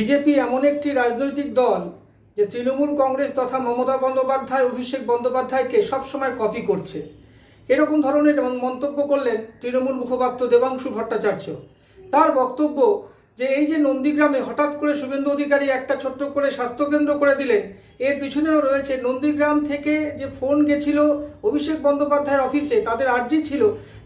BJP এমন একটি রাজনৈতিক দল যে তৃণমূল কংগ্রেস তথা মমতা বন্দ্যোপাধ্যায়, অভিষেক বন্দ্যোপাধ্যায়কে সবসময় কপি করছে। এরকম ধরনের মন্তব্য করলেন তৃণমূল মুখপাত্র দেবাংশু ভট্টাচার্য। তার বক্তব্য যে এই যে নন্দীগ্রামে হঠাৎ করে শুভেন্দু অধিকারী একটা ছোট্ট করে স্বাস্থ্যকেন্দ্র করে দিলেন, এর পিছনেও রয়েছে নন্দীগ্রাম থেকে যে ফোন গেছিল অভিষেক বন্দ্যোপাধ্যায়ের অফিসে, তাদের আর্জি ছিল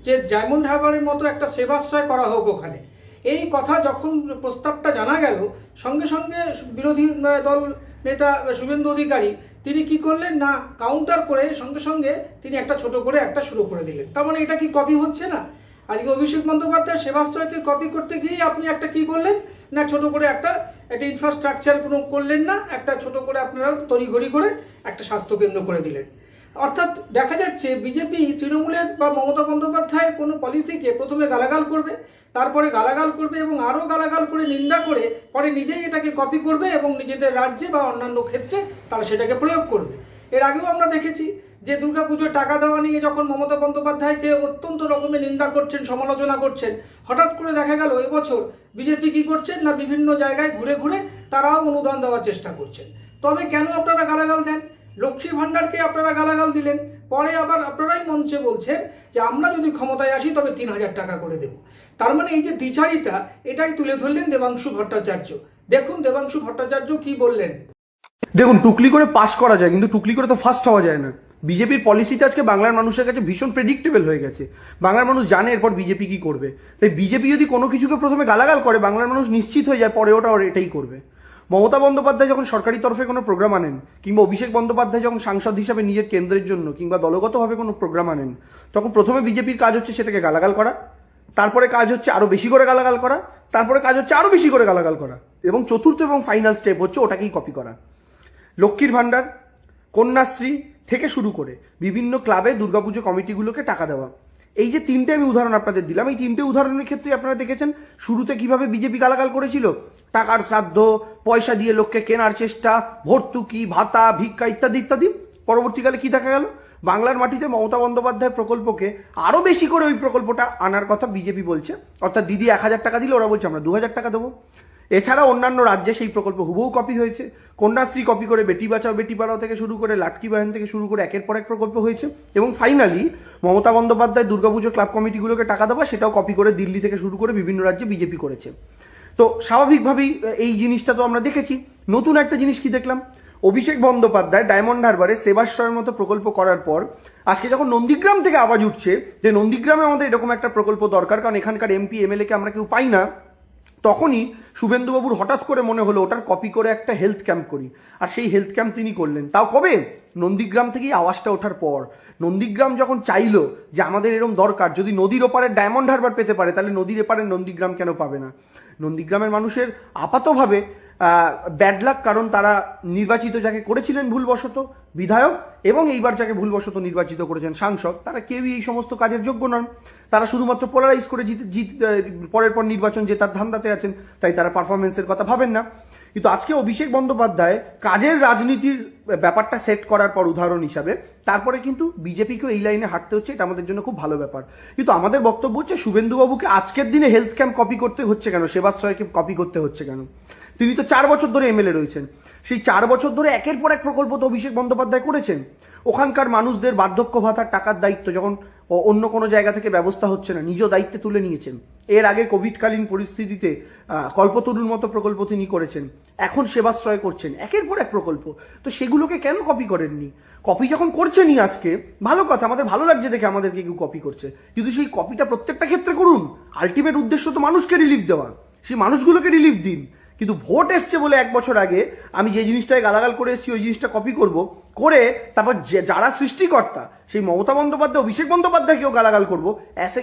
যে ডায়মন্ড হারবারের মতো একটা সেবাশ্রয় করা হোক ওখানে। এই কথা যখন প্রস্তাবটা জানা গেল, সঙ্গে সঙ্গে বিরোধী দল নেতা শুভেন্দু অধিকারী, তিনি কি করলেন না কাউন্টার করে সঙ্গে সঙ্গে তিনি একটা ছোট করে একটা শুরু করে দিলেন। তার মানে এটা কি কপি হচ্ছে না? আজকে অভিষেক বন্দ্যোপাধ্যায় সেবাশ্রয়কে কপি করতে গিয়ে আপনি একটা কি করলেন? না ছোট করে একটা একটা ইনফ্রাস্ট্রাকচার কোনো করলেন না, একটা ছোট করে আপনারা তড়িঘড়ি করে একটা স্বাস্থ্যকেন্দ্র করে দিলেন। অর্থাৎ দেখা যাচ্ছে বিজেপি তৃণমূলের বা মমতা বন্দ্যোপাধ্যায়ের কোনো পলিসিকে প্রথমে গালাগাল করবে, তারপরে গালাগাল করবে এবং আরও গালাগাল করে নিন্দা করে পরে নিজেই এটাকে কপি করবে এবং নিজেদের রাজ্যে বা অন্যান্য ক্ষেত্রে তারা সেটাকে প্রয়োগ করবে। এর আগেও আমরা দেখেছি যে দুর্গাপুজোর টাকা দেওয়া নিয়ে যখন মমতা বন্দ্যোপাধ্যায়কে অত্যন্ত রকমের নিন্দা করছেন, সমালোচনা করছেন, হঠাৎ করে দেখা গেল এবছর বিজেপি কি করছেন না বিভিন্ন জায়গায় ঘুরে ঘুরে তারাও অনুদান দেওয়ার চেষ্টা করছেন। তবে কেন আপনারা গালাগাল দেন? লক্ষ্মীর ভাণ্ডারকে আপনারা গালাগাল দিলেন। পরে আবার আপনারাই মঞ্চে বলছেন যে, আমরা যদি ক্ষমতায় আসি, তবে তিন হাজার টাকা করে দেব। তার মানে এই যে দ্বিচারিতা, এটাই তুলে ধরলেন দেবাংশু ভট্টাচার্য। দেখুন দেবাংশু ভট্টাচার্য কি বললেন। দেখুন, টুকলি করে পাস করা যায়, কিন্তু টুকলি করে তো ফার্স্ট হওয়া যায় না। বিজেপির পলিসিটা আজকে বাংলার মানুষের কাছে ভীষণ প্রেডিক্টেবল হয়ে গেছে। বাংলার মানুষ জানে এরপর বিজেপি কি করবে। তাই বিজেপি যদি কোনো কিছুকে প্রথমে গালাগাল করে, বাংলার মানুষ নিশ্চিত হয়ে যায়, পরে ওটা এটাই করবে। মমতা বন্দ্যোপাধ্যায় যখন সরকারি তরফে কোনো প্রোগ্রাম আনেন, কিংবা অভিষেক বন্দ্যোপাধ্যায় যখন সাংসদ হিসাবে নিজের কেন্দ্রের জন্য, কিংবা দলগতভাবে কোনো প্রোগ্রাম আনেন, তখন প্রথমে বিজেপির কাজ হচ্ছে সেটাকে গালাগাল করা, তারপরে কাজ হচ্ছে আরও বেশি করে গালাগাল করা, তারপরে কাজ হচ্ছে আরও বেশি করে গালাগাল করা, এবং চতুর্থ এবং ফাইনাল স্টেপ হচ্ছে ওটাকেই কপি করা। লক্ষ্মীর ভাণ্ডার, কন্যাশ্রী থেকে শুরু করে বিভিন্ন ক্লাবে দুর্গাপুজো কমিটিগুলোকে টাকা দেওয়া। এই যে তিনটে আমি উদাহরণ আপনাদের দিলাম, এই তিনটে উদাহরণের ক্ষেত্রে আপনারা দেখেছেন, শুরুতে কীভাবে বিজেপি গালাগাল করেছিল? টাকার শ্রাদ্ধ, পয়সা দিয়ে লোককে কেনার চেষ্টা, ভর্তুকি, ভাতা, ভিক্ষা ইত্যাদি ইত্যাদি। পরবর্তীকালে কি দেখা গেল? বাংলার মাটিতে মমতা বন্দ্যোপাধ্যায় প্রকল্পকে আরও বেশি করে ওই প্রকল্পটা আনার কথা বিজেপি বলছে। অর্থাৎ দিদি এক হাজার টাকা দিলে ওরা বলছে, আমরা দু হাজার টাকা দেবো। এছাড়া অন্যান্য রাজ্যে সেই প্রকল্প হুবহু কপি হয়েছে। কন্যাশ্রী কপি করে বেটি বাঁচাও, বেটি পড়াও থেকে শুরু করে লাটকি বাহিন থেকে শুরু করে একের পর এক প্রকল্প হয়েছে। এবং ফাইনালি মমতা বন্দ্যোপাধ্যায় দুর্গাপুজো ক্লাব কমিটিগুলোকে টাকা দেওয়া, সেটাও কপি করে দিল্লি থেকে শুরু করে বিভিন্ন রাজ্যে বিজেপি করেছে। তো স্বাভাবিকভাবেই এই জিনিসটা তো আমরা দেখেছি। নতুন একটা জিনিস কি দেখলাম? অভিষেক বন্দ্যোপাধ্যায় ডায়মন্ড হারবারে সেবাশ্রয়ের মতো প্রকল্প করার পর, আজকে যখন নন্দীগ্রাম থেকে আওয়াজ উঠছে যে নন্দীগ্রামে আমাদের এরকম একটা প্রকল্প দরকার, কারণ এখানকার এমপি এমএলএ কে আমরা কেউ পাই না তখনই শুভেন্দুবাবুর হঠাৎ করে মনে হলো, ওটার কপি করে একটা হেলথ ক্যাম্প করি। আর সেই হেলথ ক্যাম্প তিনি করলেন। তাও কবে? নন্দীগ্রাম থেকেই আওয়াজটা ওঠার পর। নন্দীগ্রাম যখন চাইল যে আমাদের এরম দরকার, যদি নদীর ওপারে ডায়মন্ড হারবার পেতে পারে, তাহলে নদীর এপারে নন্দীগ্রাম কেন পাবে না? নন্দীগ্রামের মানুষের আপাতভাবে ব্যাড লাক কারণ তারা নির্বাচিত যাকে করেছিলেন ভুলবশত বিধায়ক এবং এইবার যাকে ভুলবশত নির্বাচিত করেছেন সাংসদ, তারা কেউই এই সমস্ত কাজের যোগ্য নন। তারা শুধুমাত্র পোলারাইজ করে জিত জিত পরের পর নির্বাচন জেতার ধান্দাতে আছেন, তাই তারা পারফরমেন্সের কথা ভাবেন না। কিন্তু আজকে অভিষেক বন্দ্যোপাধ্যায় কাজের রাজনীতির ব্যাপারটা সেট করার পর উদাহরণ হিসাবে, তারপরে কিন্তু বিজেপিকেও এই লাইনে হাঁটতে হচ্ছে, এটা আমাদের জন্য খুব ভালো ব্যাপার। কিন্তু আমাদের বক্তব্য হচ্ছে, শুভেন্দুবাবুকে আজকের দিনে হেলথ ক্যাম্প কপি করতে হচ্ছে কেন? সেবাশ্রয়কে কপি করতে হচ্ছে কেন? তিনি তো চার বছর ধরে এমএলএ রয়েছেন। সেই চার বছর ধরে একের পর এক প্রকল্প তো অভিষেক বন্দ্যোপাধ্যায় করেছেন। ওখানকার মানুষদের বার্ধক্য ভাতার টাকার দায়িত্ব যখন অন্য কোনো জায়গা থেকে ব্যবস্থা হচ্ছে না, নিজ দায়িত্বে তুলে নিয়েছেন। এর আগে কোভিডকালীন পরিস্থিতিতে কল্পতরুর মতো প্রকল্প তিনি করেছেন। এখন সেবাশ্রয় করছেন। একের পর এক প্রকল্প। তো সেগুলোকে কেন কপি করেননি? কপি যখন করছেনই আজকে, ভালো কথা, আমাদের ভালো লাগছে দেখে আমাদেরকে কেউ কপি করছে। কিন্তু সেই কপিটা প্রত্যেকটা ক্ষেত্রে করুন। আলটিমেট উদ্দেশ্য তো মানুষকে রিলিফ দেওয়া। সেই মানুষগুলোকে রিলিফ দিন। কিন্তু ভোট এসছে বলে এক বছর আগে, আমি যে জিনিসটায় গালাগাল করে এসেছি, ওই জিনিসটা কপি করব। করে তারপর যারা সৃষ্টিকর্তা, সেই মমতা বন্দ্যোপাধ্যায়, অভিষেক বন্দ্যোপাধ্যায়কেও গালাগাল করব। অ্যাসে